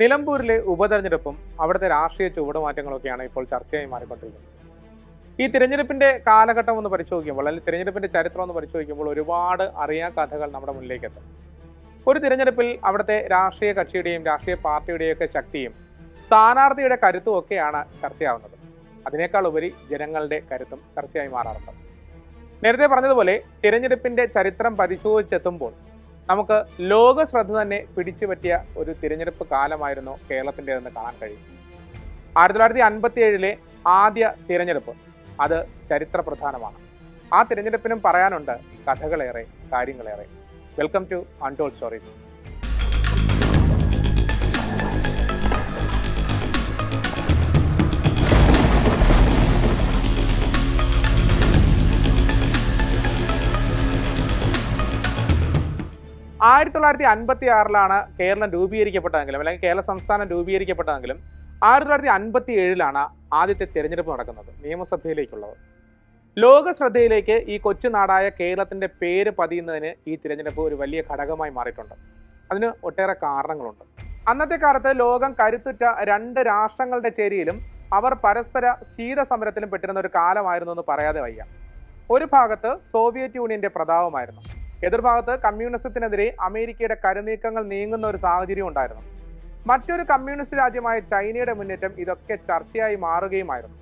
നിലമ്പൂരിലെ ഉപതെരഞ്ഞെടുപ്പും അവിടുത്തെ രാഷ്ട്രീയ ചുവടുമാറ്റങ്ങളൊക്കെയാണ് ഇപ്പോൾ ചർച്ചയായി മാറിക്കൊണ്ടിരിക്കുന്നത്. ഈ തിരഞ്ഞെടുപ്പിന്റെ കാലഘട്ടം ഒന്ന് പരിശോധിക്കുമ്പോൾ അല്ലെങ്കിൽ തിരഞ്ഞെടുപ്പിന്റെ ചരിത്രം ഒന്ന് പരിശോധിക്കുമ്പോൾ ഒരുപാട് അറിയാ കഥകൾ നമ്മുടെ മുന്നിലേക്ക് എത്തും ഒരു തിരഞ്ഞെടുപ്പിൽ അവിടുത്തെ രാഷ്ട്രീയ കക്ഷിയുടെയും രാഷ്ട്രീയ പാർട്ടിയുടെയും ഒക്കെ ശക്തിയും സ്ഥാനാർത്ഥിയുടെ കരുത്തും ഒക്കെയാണ് ചർച്ചയാവുന്നത്. അതിനേക്കാൾ ഉപരി ജനങ്ങളുടെ കരുത്തും ചർച്ചയായി മാറാറുണ്ട്. നേരത്തെ പറഞ്ഞതുപോലെ തിരഞ്ഞെടുപ്പിന്റെ ചരിത്രം പരിശോധിച്ചെത്തുമ്പോൾ നമുക്ക് ലോക ശ്രദ്ധ തന്നെ പിടിച്ചു പറ്റിയ ഒരു തിരഞ്ഞെടുപ്പ് കാലമായിരുന്നു കേരളത്തിന്റെതെന്ന് കാണാൻ കഴിയും. ആയിരത്തി തൊള്ളായിരത്തി അൻപത്തി ഏഴിലെ ആദ്യ തിരഞ്ഞെടുപ്പ് അത് ചരിത്ര പ്രധാനമാണ് ആ തിരഞ്ഞെടുപ്പിനും പറയാനുണ്ട് കഥകളേറെ കാര്യങ്ങളേറെ. വെൽക്കം ടു അൺടോൾ സ്റ്റോറീസ് ആയിരത്തി തൊള്ളായിരത്തി അൻപത്തി ആറിലാണ് കേരളം രൂപീകരിക്കപ്പെട്ടതെങ്കിലും അല്ലെങ്കിൽ കേരള സംസ്ഥാനം രൂപീകരിക്കപ്പെട്ടതെങ്കിലും ആയിരത്തി തൊള്ളായിരത്തി അൻപത്തി ഏഴിലാണ് ആദ്യത്തെ തിരഞ്ഞെടുപ്പ് നടക്കുന്നത് നിയമസഭയിലേക്കുള്ളത്. ലോക ശ്രദ്ധയിലേക്ക് ഈ കൊച്ചു നാടായ കേരളത്തിന്റെ പേര് പതിയുന്നതിന് ഈ തിരഞ്ഞെടുപ്പ് ഒരു വലിയ ഘടകമായി മാറിയിട്ടുണ്ട്. അതിന് ഒട്ടേറെ കാരണങ്ങളുണ്ട്. അന്നത്തെ കാലത്ത് ലോകം കരുത്തുറ്റ രണ്ട് രാഷ്ട്രങ്ങളുടെ ചേരിയിലും അവർ പരസ്പര ശീതസമരത്തിലും പെട്ടിരുന്ന ഒരു കാലമായിരുന്നു എന്ന് പറയാതെ വയ്യ. ഒരു ഭാഗത്ത് സോവിയറ്റ് യൂണിയന്റെ പ്രതാപമായിരുന്നു. എതിർഭാഗത്ത് കമ്മ്യൂണിസത്തിനെതിരെ അമേരിക്കയുടെ കരുനീക്കങ്ങൾ നീങ്ങുന്ന ഒരു സാഹചര്യം ഉണ്ടായിരുന്നു. മറ്റൊരു കമ്മ്യൂണിസ്റ്റ് രാജ്യമായ ചൈനയുടെ മുന്നേറ്റം ഇതൊക്കെ ചർച്ചയായി മാറുകയുമായിരുന്നു.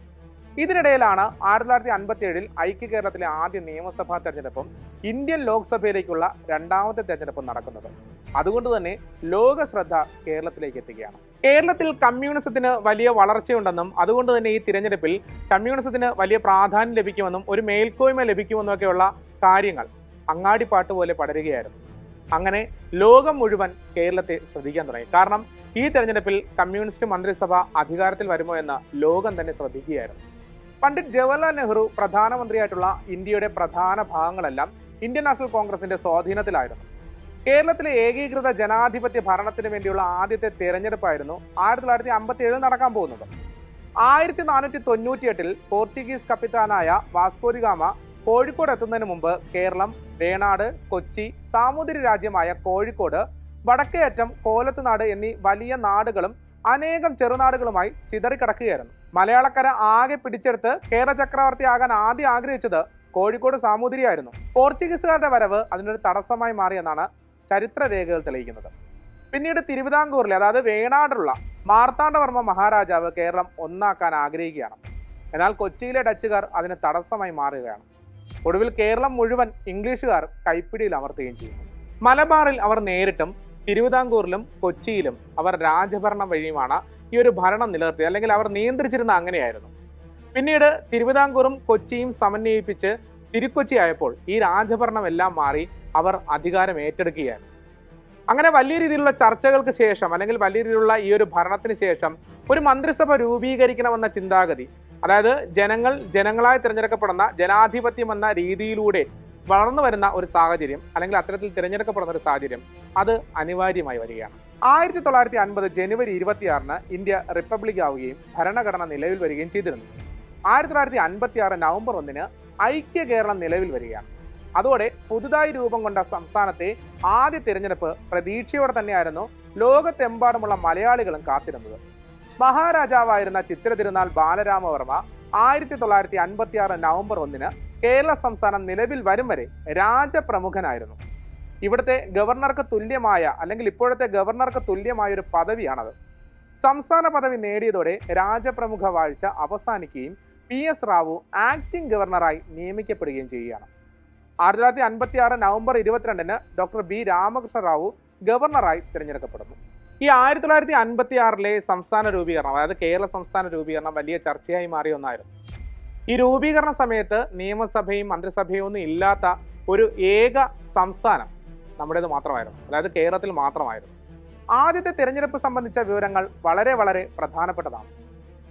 ഇതിനിടയിലാണ് ആയിരത്തി തൊള്ളായിരത്തി അൻപത്തി ഏഴിൽ ഐക്യ കേരളത്തിലെ ആദ്യ നിയമസഭാ തെരഞ്ഞെടുപ്പും ഇന്ത്യൻ ലോക്സഭയിലേക്കുള്ള രണ്ടാമത്തെ തെരഞ്ഞെടുപ്പും നടക്കുന്നത്. അതുകൊണ്ട് തന്നെ ലോക ശ്രദ്ധ കേരളത്തിലേക്ക് എത്തുകയാണ്. കേരളത്തിൽ കമ്മ്യൂണിസത്തിന് വലിയ വളർച്ചയുണ്ടെന്നും അതുകൊണ്ട് തന്നെ ഈ തിരഞ്ഞെടുപ്പിൽ കമ്മ്യൂണിസത്തിന് വലിയ പ്രാധാന്യം ലഭിക്കുമെന്നും ഒരു മേൽക്കോയ്മ ലഭിക്കുമെന്നും ഒക്കെയുള്ള കാര്യങ്ങൾ അങ്ങാടിപ്പാട്ട് പോലെ പടരുകയായിരുന്നു. അങ്ങനെ ലോകം മുഴുവൻ കേരളത്തെ ശ്രദ്ധിക്കാൻ തുടങ്ങി. കാരണം ഈ തെരഞ്ഞെടുപ്പിൽ കമ്മ്യൂണിസ്റ്റ് മന്ത്രിസഭ അധികാരത്തിൽ വരുമോ എന്ന് ലോകം തന്നെ ശ്രദ്ധിക്കുകയായിരുന്നു. പണ്ഡിറ്റ് ജവഹർലാൽ നെഹ്റു പ്രധാനമന്ത്രിയായിട്ടുള്ള ഇന്ത്യയുടെ പ്രധാന ഭാഗങ്ങളെല്ലാം ഇന്ത്യൻ നാഷണൽ കോൺഗ്രസിന്റെ സ്വാധീനത്തിലായിരുന്നു. കേരളത്തിലെ ഏകീകൃത ജനാധിപത്യ ഭരണത്തിന് വേണ്ടിയുള്ള ആദ്യത്തെ തെരഞ്ഞെടുപ്പായിരുന്നു ആയിരത്തി തൊള്ളായിരത്തി അമ്പത്തി ഏഴിൽ നടക്കാൻ പോകുന്നത്. ആയിരത്തി നാനൂറ്റി തൊണ്ണൂറ്റി എട്ടിൽ പോർച്ചുഗീസ് കപ്പിത്താനായ വാസ്കോരിഗാമ കോഴിക്കോട് എത്തുന്നതിന് മുമ്പ് കേരളം വേണാട് കൊച്ചി സാമൂതിരി രാജ്യമായ കോഴിക്കോട് വടക്കേയറ്റം കോലത്തുനാട് എന്നീ വലിയ നാടുകളും അനേകം ചെറുനാടുകളുമായി ചിതറിക്കിടക്കുകയായിരുന്നു. മലയാളക്കര ആകെ പിടിച്ചെടുത്ത് കേരള ചക്രവർത്തി ചക്രവർത്തിയാകാൻ ആദ്യം ആഗ്രഹിച്ചത് കോഴിക്കോട് സാമൂതിരിയായിരുന്നു. പോർച്ചുഗീസുകാരുടെ വരവ് അതിനൊരു തടസ്സമായി മാറിയെന്നാണ് ചരിത്ര രേഖകൾ തെളിയിക്കുന്നത്. പിന്നീട് തിരുവിതാംകൂറിലെ അതായത് വേണാടുള്ള മാർത്താണ്ഡവർമ്മ മഹാരാജാവ് കേരളം ഒന്നാക്കാൻ ആഗ്രഹിക്കുകയാണ്. എന്നാൽ കൊച്ചിയിലെ ഡച്ചുകാർ അതിന് തടസ്സമായി മാറുകയാണ്. ഒടുവിൽ കേരളം മുഴുവൻ ഇംഗ്ലീഷുകാർ കൈപ്പിടിയിൽ അമർത്തുകയും ചെയ്യും മലബാറിൽ അവർ നേരിട്ടും തിരുവിതാംകൂറിലും കൊച്ചിയിലും അവർ രാജഭരണം വഴിയുമാണ് ഈ ഒരു ഭരണം നിലനിർത്തിയത്. അല്ലെങ്കിൽ അവർ നിയന്ത്രിച്ചിരുന്ന അങ്ങനെയായിരുന്നു. പിന്നീട് തിരുവിതാംകൂറും കൊച്ചിയും സമന്വയിപ്പിച്ച് തിരുക്കൊച്ചി ആയപ്പോൾ ഈ രാജഭരണം എല്ലാം മാറി അവർ അധികാരം ഏറ്റെടുക്കുകയായിരുന്നു അങ്ങനെ വലിയ രീതിയിലുള്ള ചർച്ചകൾക്ക് ശേഷം അല്ലെങ്കിൽ വലിയ രീതിയിലുള്ള ഈ ഒരു ഭരണത്തിന് ശേഷം ഒരു മന്ത്രിസഭ രൂപീകരിക്കണമെന്ന ചിന്താഗതി അതായത് ജനങ്ങൾ ജനങ്ങളായി തിരഞ്ഞെടുക്കപ്പെടുന്ന ജനാധിപത്യം എന്ന രീതിയിലൂടെ വളർന്നു വരുന്ന ഒരു സാഹചര്യം അല്ലെങ്കിൽ അത്തരത്തിൽ തിരഞ്ഞെടുക്കപ്പെടുന്ന ഒരു സാഹചര്യം അത് അനിവാര്യമായി വരികയാണ്. ആയിരത്തി തൊള്ളായിരത്തി അൻപത് ജനുവരി ഇരുപത്തിയാറിന് ഇന്ത്യ റിപ്പബ്ലിക് ആവുകയും ഭരണഘടന നിലവിൽ വരികയും ചെയ്തിരുന്നു. ആയിരത്തി തൊള്ളായിരത്തി അൻപത്തി ആറ് നവംബർ ഒന്നിന് ഐക്യ കേരളം നിലവിൽ വരികയാണ്. അതോടെ പുതുതായി രൂപം കൊണ്ട സംസ്ഥാനത്തെ ആദ്യ തിരഞ്ഞെടുപ്പ് പ്രതീക്ഷയോടെ തന്നെയായിരുന്നു ലോകത്തെമ്പാടുമുള്ള മലയാളികളും കാത്തിരുന്നത്. മഹാരാജാവായിരുന്ന ചിത്ര തിരുനാൾ ബാലരാമവർമ്മ ആയിരത്തി തൊള്ളായിരത്തി അൻപത്തി ആറ് നവംബർ ഒന്നിന് കേരള സംസ്ഥാനം നിലവിൽ വരും വരെ രാജപ്രമുഖനായിരുന്നു. ഇവിടുത്തെ ഗവർണർക്ക് തുല്യമായ അല്ലെങ്കിൽ ഇപ്പോഴത്തെ ഗവർണർക്ക് തുല്യമായ ഒരു പദവിയാണത്. സംസ്ഥാന പദവി നേടിയതോടെ രാജപ്രമുഖ വാഴ്ച അവസാനിക്കുകയും പി എസ് റാവു ആക്ടിംഗ് ഗവർണറായി നിയമിക്കപ്പെടുകയും ചെയ്യുകയാണ്. ആയിരത്തി തൊള്ളായിരത്തി അൻപത്തി ആറ് നവംബർ ഇരുപത്തിരണ്ടിന് ഡോക്ടർ ബി രാമകൃഷ്ണ റാവു ഗവർണറായി തിരഞ്ഞെടുക്കപ്പെടുന്നു. ഈ ആയിരത്തി തൊള്ളായിരത്തി അൻപത്തി ആറിലെ സംസ്ഥാന രൂപീകരണം അതായത് കേരള സംസ്ഥാന രൂപീകരണം വലിയ ചർച്ചയായി മാറിയ ഒന്നായിരുന്നു. ഈ രൂപീകരണ സമയത്ത് നിയമസഭയും മന്ത്രിസഭയും ഒന്നും ഇല്ലാത്ത ഒരു ഏക സംസ്ഥാനം നമ്മുടേത് മാത്രമായിരുന്നു. അതായത് കേരളത്തിൽ മാത്രമായിരുന്നു. ആദ്യത്തെ തിരഞ്ഞെടുപ്പ് സംബന്ധിച്ച വിവരങ്ങൾ വളരെ വളരെ പ്രധാനപ്പെട്ടതാണ്.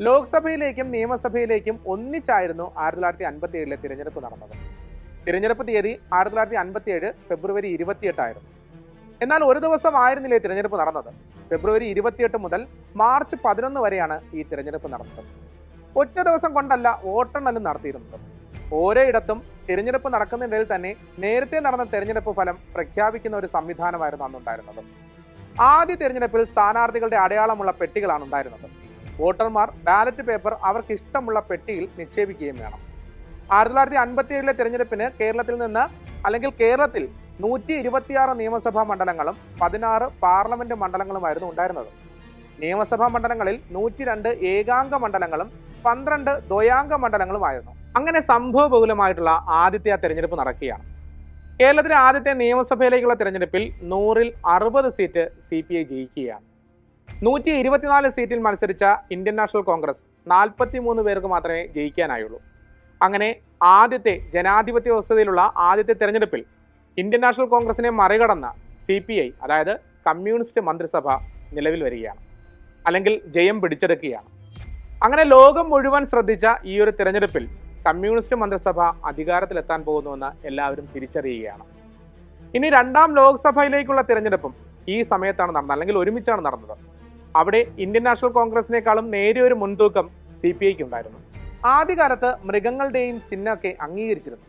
ലോക്സഭയിലേക്കും നിയമസഭയിലേക്കും ഒന്നിച്ചായിരുന്നു ആയിരത്തി തൊള്ളായിരത്തി അൻപത്തി ഏഴിലെ തിരഞ്ഞെടുപ്പ് നടന്നത്. തിരഞ്ഞെടുപ്പ് തീയതി ആയിരത്തി തൊള്ളായിരത്തി അൻപത്തി ഏഴ് ഫെബ്രുവരി ഇരുപത്തിയെട്ടായിരുന്നു. എന്നാൽ ഒരു ദിവസം ആയിരുന്നില്ലേ തിരഞ്ഞെടുപ്പ് നടന്നത്? ഫെബ്രുവരി ഇരുപത്തിയെട്ട് മുതൽ മാർച്ച് പതിനൊന്ന് വരെയാണ് ഈ തിരഞ്ഞെടുപ്പ് നടന്നത്. ഒറ്റ ദിവസം കൊണ്ടല്ല വോട്ടെണ്ണലും നടത്തിയിരുന്നത്. ഓരോയിടത്തും തിരഞ്ഞെടുപ്പ് നടക്കുന്നതിനിടയിൽ തന്നെ നേരത്തെ നടന്ന തിരഞ്ഞെടുപ്പ് ഫലം പ്രഖ്യാപിക്കുന്ന ഒരു സംവിധാനമായിരുന്നു അന്നുണ്ടായിരുന്നത്. ആദ്യ തിരഞ്ഞെടുപ്പിൽ സ്ഥാനാർത്ഥികളുടെ അടയാളമുള്ള പെട്ടികളാണ് ഉണ്ടായിരുന്നത്. വോട്ടർമാർ ബാലറ്റ് പേപ്പർ അവർക്ക് ഇഷ്ടമുള്ള പെട്ടിയിൽ നിക്ഷേപിക്കുകയും വേണം. ആയിരത്തി തൊള്ളായിരത്തി അൻപത്തി ഏഴിലെ തിരഞ്ഞെടുപ്പിന് കേരളത്തിൽ നിന്ന് അല്ലെങ്കിൽ കേരളത്തിൽ നൂറ്റി ഇരുപത്തിയാറ് നിയമസഭാ മണ്ഡലങ്ങളും പതിനാറ് പാർലമെന്റ് മണ്ഡലങ്ങളുമായിരുന്നു ഉണ്ടായിരുന്നത്. നിയമസഭാ മണ്ഡലങ്ങളിൽ നൂറ്റി രണ്ട് ഏകാംഗ മണ്ഡലങ്ങളും പന്ത്രണ്ട് ദ്വയാംഗ മണ്ഡലങ്ങളുമായിരുന്നു. അങ്ങനെ സംഭവബഹുലമായിട്ടുള്ള ആദ്യത്തെ ആ തെരഞ്ഞെടുപ്പ് നടക്കുകയാണ്. കേരളത്തിലെ ആദ്യത്തെ നിയമസഭയിലേക്കുള്ള തെരഞ്ഞെടുപ്പിൽ നൂറിൽ അറുപത് സീറ്റ് സി പി ഐ ജയിക്കുകയാണ്. നൂറ്റി ഇരുപത്തിനാല് സീറ്റിൽ മത്സരിച്ച ഇന്ത്യൻ നാഷണൽ കോൺഗ്രസ് നാൽപ്പത്തി മൂന്ന് പേർക്ക് മാത്രമേ ജയിക്കാനായുള്ളൂ. അങ്ങനെ ആദ്യത്തെ ജനാധിപത്യ വ്യവസ്ഥയിലുള്ള ആദ്യത്തെ തെരഞ്ഞെടുപ്പിൽ ഇന്ത്യൻ നാഷണൽ കോൺഗ്രസിനെ മറികടന്ന സി പി ഐ അതായത് കമ്മ്യൂണിസ്റ്റ് മന്ത്രിസഭ നിലവിൽ വരികയാണ്. അല്ലെങ്കിൽ ജയം പിടിച്ചെടുക്കുകയാണ്. അങ്ങനെ ലോകം മുഴുവൻ ശ്രദ്ധിച്ച ഈ ഒരു തിരഞ്ഞെടുപ്പിൽ കമ്മ്യൂണിസ്റ്റ് മന്ത്രിസഭ അധികാരത്തിലെത്താൻ പോകുന്നുവെന്ന് എല്ലാവരും തിരിച്ചറിയുകയാണ്. ഇനി രണ്ടാം ലോക്സഭയിലേക്കുള്ള തിരഞ്ഞെടുപ്പും ഈ സമയത്താണ് നടന്നത് അല്ലെങ്കിൽ ഒരുമിച്ചാണ് നടന്നത്. അവിടെ ഇന്ത്യൻ നാഷണൽ കോൺഗ്രസിനേക്കാളും നേരിയൊരു മുൻതൂക്കം സി പി ഐക്ക് ഉണ്ടായിരുന്നു. ആദ്യകാലത്ത് മൃഗങ്ങളുടെയും ചിഹ്നമൊക്കെ അംഗീകരിച്ചിരുന്നു.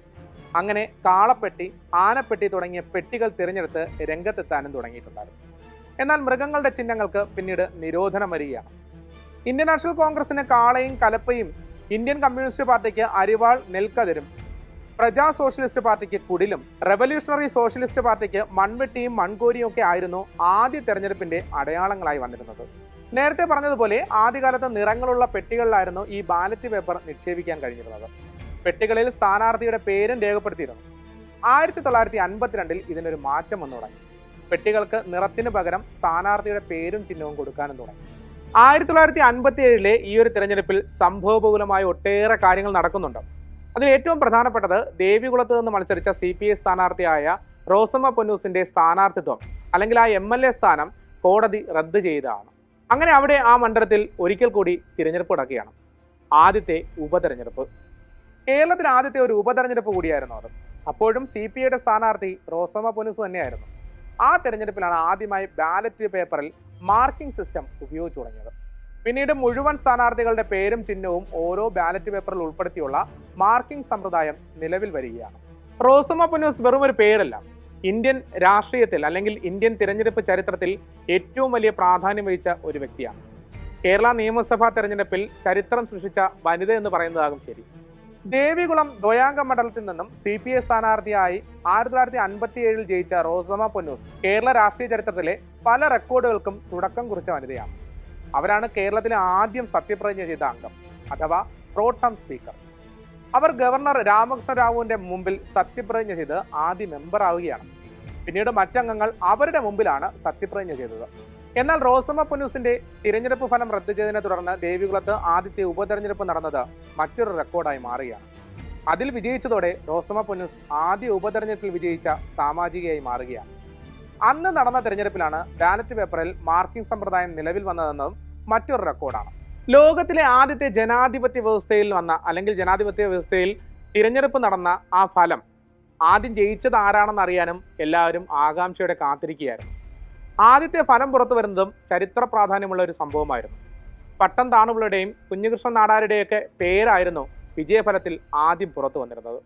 അങ്ങനെ കാളപ്പെട്ടി ആനപ്പെട്ടി തുടങ്ങിയ പെട്ടികൾ തിരഞ്ഞെടുത്ത് രംഗത്തെത്താനും തുടങ്ങിയിട്ടുണ്ടായിരുന്നു. എന്നാൽ മൃഗങ്ങളുടെ ചിഹ്നങ്ങൾക്ക് പിന്നീട് നിരോധനം വരികയാണ്. ഇന്ത്യൻ നാഷണൽ കോൺഗ്രസിന് കാളയും കലപ്പയും ഇന്ത്യൻ കമ്മ്യൂണിസ്റ്റ് പാർട്ടിക്ക് അരിവാൾ നെൽക്കതിരും പ്രജാ സോഷ്യലിസ്റ്റ് പാർട്ടിക്ക് കുടിലും റെവല്യൂഷണറി സോഷ്യലിസ്റ്റ് പാർട്ടിക്ക് മൺവെട്ടിയും മൺകോരിയും ഒക്കെ ആയിരുന്നു ആദ്യ തെരഞ്ഞെടുപ്പിന്റെ അടയാളങ്ങളായി വന്നിരുന്നത്. നേരത്തെ പറഞ്ഞതുപോലെ ആദ്യകാലത്ത് നിറങ്ങളുള്ള പെട്ടികളിലായിരുന്നു ഈ ബാലറ്റ് പേപ്പർ നിക്ഷേപിക്കാൻ കഴിഞ്ഞിരുന്നത്. പെട്ടികളിൽ സ്ഥാനാർത്ഥിയുടെ പേരും രേഖപ്പെടുത്തിയിരുന്നു. ആയിരത്തി തൊള്ളായിരത്തി അൻപത്തിരണ്ടിൽ ഇതിനൊരു മാറ്റം വന്നു തുടങ്ങി. പെട്ടികൾക്ക് നിറത്തിന് പകരം സ്ഥാനാർത്ഥിയുടെ പേരും ചിഹ്നവും കൊടുക്കാനും തുടങ്ങി. ആയിരത്തി തൊള്ളായിരത്തി അൻപത്തി ഏഴിലെ ഈ ഒരു തിരഞ്ഞെടുപ്പിൽ സംഭവബഹുലമായ ഒട്ടേറെ കാര്യങ്ങൾ നടക്കുന്നുണ്ട്. അതിൽ ഏറ്റവും പ്രധാനപ്പെട്ടത് ദേവികുളത്ത് നിന്ന് മത്സരിച്ച സി പി ഐ സ്ഥാനാർത്ഥിയായ റോസമ്മ പൊന്നൂസിന്റെ സ്ഥാനാർത്ഥിത്വം അല്ലെങ്കിൽ ആ എം എൽ എ സ്ഥാനം കോടതി റദ്ദ് ചെയ്തതാണ്. അങ്ങനെ അവിടെ ആ മണ്ഡലത്തിൽ ഒരിക്കൽ കൂടി തിരഞ്ഞെടുപ്പ് നടക്കുകയാണ്. ആദ്യത്തെ ഉപതെരഞ്ഞെടുപ്പ്. കേരളത്തിൽ ആദ്യത്തെ ഒരു ഉപതെരഞ്ഞെടുപ്പ് കൂടിയായിരുന്നു അത്. അപ്പോഴും സി പി ഐയുടെ സ്ഥാനാർത്ഥി റോസമ്മ പൊനുസ് തന്നെയായിരുന്നു. ആ തെരഞ്ഞെടുപ്പിലാണ് ആദ്യമായി ബാലറ്റ് പേപ്പറിൽ മാർക്കിംഗ് സിസ്റ്റം ഉപയോഗിച്ചു തുടങ്ങിയത്. പിന്നീട് മുഴുവൻ സ്ഥാനാർത്ഥികളുടെ പേരും ചിഹ്നവും ഓരോ ബാലറ്റ് പേപ്പറിൽ ഉൾപ്പെടുത്തിയുള്ള മാർക്കിംഗ് സമ്പ്രദായം നിലവിൽ വരികയാണ്. റോസമ്മ പുന്നൂസ് വെറും ഒരു പേരല്ല. ഇന്ത്യൻ രാഷ്ട്രീയത്തിൽ അല്ലെങ്കിൽ ഇന്ത്യൻ തിരഞ്ഞെടുപ്പ് ചരിത്രത്തിൽ ഏറ്റവും വലിയ പ്രാധാന്യം വഹിച്ച ഒരു വ്യക്തിയാണ്. കേരള നിയമസഭാ തെരഞ്ഞെടുപ്പിൽ ചരിത്രം സൃഷ്ടിച്ച വനിത എന്ന് പറയുന്നതാകും ശരി. ദേവികുളം ദ്വയാംഗ മണ്ഡലത്തിൽ നിന്നും സി പി ഐ സ്ഥാനാർത്ഥിയായി ആയിരത്തി തൊള്ളായിരത്തി അൻപത്തി ഏഴിൽ ജയിച്ച റോസമ പൊന്നൂസ് കേരള രാഷ്ട്രീയ ചരിത്രത്തിലെ പല റെക്കോർഡുകൾക്കും തുടക്കം കുറിച്ച വനിതയാണ്. അവരാണ് കേരളത്തിലെ ആദ്യം സത്യപ്രതിജ്ഞ ചെയ്ത അംഗം അഥവാ പ്രോട്ടം സ്പീക്കർ. അവർ ഗവർണർ രാമകൃഷ്ണ റാവുവിന്റെ മുമ്പിൽ സത്യപ്രതിജ്ഞ ചെയ്ത് ആദ്യ മെമ്പർ ആവുകയാണ് പിന്നീട് മറ്റംഗങ്ങൾ അവരുടെ മുമ്പിലാണ് സത്യപ്രതിജ്ഞ ചെയ്തത്. എന്നാൽ റോസമ്മ പുന്നൂസിന്റെ തിരഞ്ഞെടുപ്പ് ഫലം റദ്ദു ചെയ്തതിനെ തുടർന്ന് ദേവികുളത്ത് ആദ്യത്തെ ഉപതെരഞ്ഞെടുപ്പ് നടന്നത് മറ്റൊരു റെക്കോർഡായി മാറുകയാണ്. അതിൽ വിജയിച്ചതോടെ റോസമ്മ പുന്നൂസ് ആദ്യ ഉപതെരഞ്ഞെടുപ്പിൽ വിജയിച്ച സാമാജികയായി മാറുകയാണ്. അന്ന് നടന്ന തെരഞ്ഞെടുപ്പിലാണ് ബാലറ്റ് പേപ്പറിൽ മാർക്കിംഗ് സമ്പ്രദായം നിലവിൽ വന്നതെന്നതും മറ്റൊരു റെക്കോർഡാണ്. ലോകത്തിലെ ആദ്യത്തെ ജനാധിപത്യ വ്യവസ്ഥയിൽ വന്ന അല്ലെങ്കിൽ ജനാധിപത്യ വ്യവസ്ഥയിൽ തിരഞ്ഞെടുപ്പ് നടന്ന ആ ഫലം ആദ്യം ജയിച്ചത് ആരാണെന്ന് അറിയാനും എല്ലാവരും ആകാംക്ഷയോടെ കാത്തിരിക്കുകയായിരുന്നു. ആദ്യത്തെ ഫലം പുറത്തു വരുന്നതും ചരിത്ര പ്രാധാന്യമുള്ള ഒരു സംഭവമായിരുന്നു. പട്ടം താണുകളുടെയും കുഞ്ഞുകൃഷ്ണൻ നാടാരുടെയൊക്കെ പേരായിരുന്നു വിജയഫലത്തിൽ ആദ്യം പുറത്തു വന്നിരുന്നത്.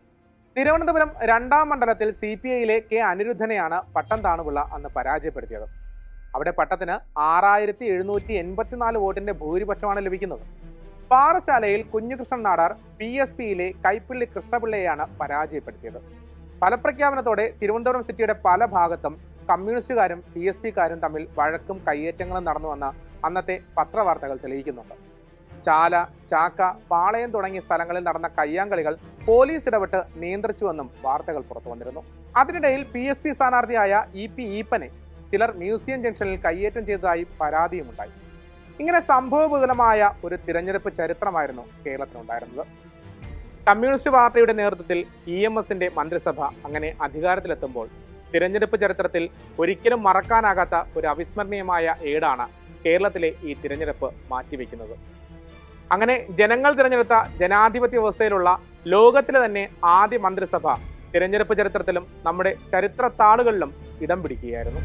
തിരുവനന്തപുരം രണ്ടാം മണ്ഡലത്തിൽ സി പി ഐയിലെ കെ അനിരുദ്ധനെയാണ് പട്ടം താണുപിള്ള അന്ന് പരാജയപ്പെടുത്തിയത്. അവിടെ പട്ടത്തിന് ആറായിരത്തി എഴുന്നൂറ്റി എൺപത്തിനാല് വോട്ടിന്റെ ഭൂരിപക്ഷമാണ് ലഭിക്കുന്നത്. പാറശാലയിൽ കുഞ്ഞുകൃഷ്ണൻ നാടാർ പി എസ് പിയിലെ കൈപ്പിള്ളി കൃഷ്ണപിള്ളയെയാണ് പരാജയപ്പെടുത്തിയത്. ഫലപ്രഖ്യാപനത്തോടെ തിരുവനന്തപുരം സിറ്റിയുടെ പല ഭാഗത്തും കമ്മ്യൂണിസ്റ്റുകാരും പി എസ് പിക്കാരും തമ്മിൽ വഴക്കും കയ്യേറ്റങ്ങളും നടന്നുവെന്ന് അന്നത്തെ പത്രവാർത്തകൾ തെളിയിക്കുന്നുണ്ട്. ചാല ചാക്ക പാളയം തുടങ്ങിയ സ്ഥലങ്ങളിൽ നടന്ന കയ്യാങ്കളികൾ പോലീസ് ഇടപെട്ട് നിയന്ത്രിച്ചുവെന്നും വാർത്തകൾ പുറത്തു വന്നിരുന്നു. അതിനിടയിൽ പി എസ് പി സ്ഥാനാർത്ഥിയായ ഇ പി ഈപ്പനെ ചിലർ മ്യൂസിയം ജംഗ്ഷനിൽ കയ്യേറ്റം ചെയ്തതായി പരാതിയുമുണ്ടായി. ഇങ്ങനെ സംഭവബഹുലമായ ഒരു തിരഞ്ഞെടുപ്പ് ചരിത്രമായിരുന്നു കേരളത്തിനുണ്ടായിരുന്നത്. കമ്മ്യൂണിസ്റ്റ് പാർട്ടിയുടെ നേതൃത്വത്തിൽ ഇ എം എസിന്റെ മന്ത്രിസഭ അങ്ങനെ അധികാരത്തിലെത്തുമ്പോൾ തിരഞ്ഞെടുപ്പ് ചരിത്രത്തിൽ ഒരിക്കലും മറക്കാനാകാത്ത ഒരു അവിസ്മരണീയമായ ഏടാണ് കേരളത്തിലെ ഈ തിരഞ്ഞെടുപ്പ് മാറ്റിവെക്കുന്നത്. അങ്ങനെ ജനങ്ങൾ തിരഞ്ഞെടുത്ത ജനാധിപത്യ വ്യവസ്ഥയിലുള്ള ലോകത്തിലെ തന്നെ ആദ്യ മന്ത്രിസഭ തിരഞ്ഞെടുപ്പ് ചരിത്രത്തിലും നമ്മുടെ ചരിത്ര താളുകളിലും ഇടം പിടിക്കുകയായിരുന്നു.